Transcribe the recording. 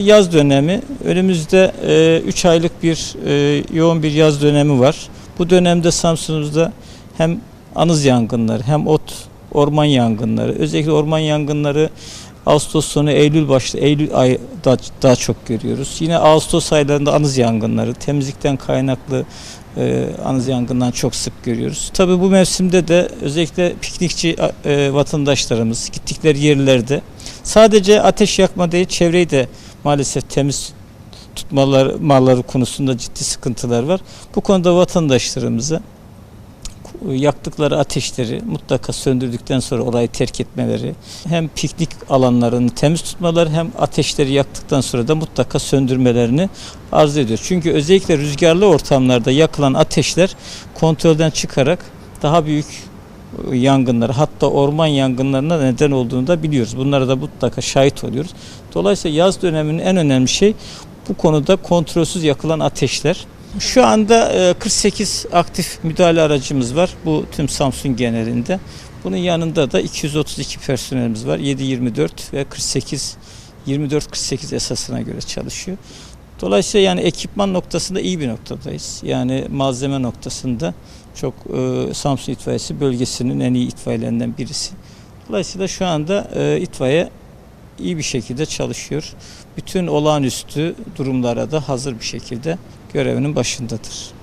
Yaz dönemi önümüzde 3 aylık bir e, yoğun bir yaz dönemi var. Bu dönemde Samsun'umuzda hem anız yangınları hem ot orman yangınları özellikle orman yangınları Ağustos sonu Eylül başlı Eylül ayı da, daha çok görüyoruz. Yine Ağustos aylarında anız yangınları temizlikten kaynaklı e, anız yangından çok sık görüyoruz. Tabii bu mevsimde de özellikle piknikçi e, vatandaşlarımız gittikleri yerlerde sadece ateş yakma değil çevreyi de maalesef temiz tutmalar malları konusunda ciddi sıkıntılar var. Bu konuda vatandaşlarımıza yaktıkları ateşleri mutlaka söndürdükten sonra orayı terk etmeleri, hem piknik alanlarını temiz tutmaları hem ateşleri yaktıktan sonra da mutlaka söndürmelerini arzu ediyor. Çünkü özellikle rüzgarlı ortamlarda yakılan ateşler kontrolden çıkarak daha büyük yangınları hatta orman yangınlarına neden olduğunu da biliyoruz. Bunlara da mutlaka şahit oluyoruz. Dolayısıyla yaz döneminin en önemli şey bu konuda kontrolsüz yakılan ateşler. Şu anda e, 48 aktif müdahale aracımız var. Bu tüm Samsun genelinde. Bunun yanında da 232 personelimiz var. 7-24 ve 48 24-48 esasına göre çalışıyor. Dolayısıyla yani ekipman noktasında iyi bir noktadayız. Yani malzeme noktasında çok e, Samsun itfaiyesi bölgesinin en iyi itfaiyelerinden birisi. Dolayısıyla şu anda e, itfaiye iyi bir şekilde çalışıyor. Bütün olağanüstü durumlara da hazır bir şekilde görevinin başındadır.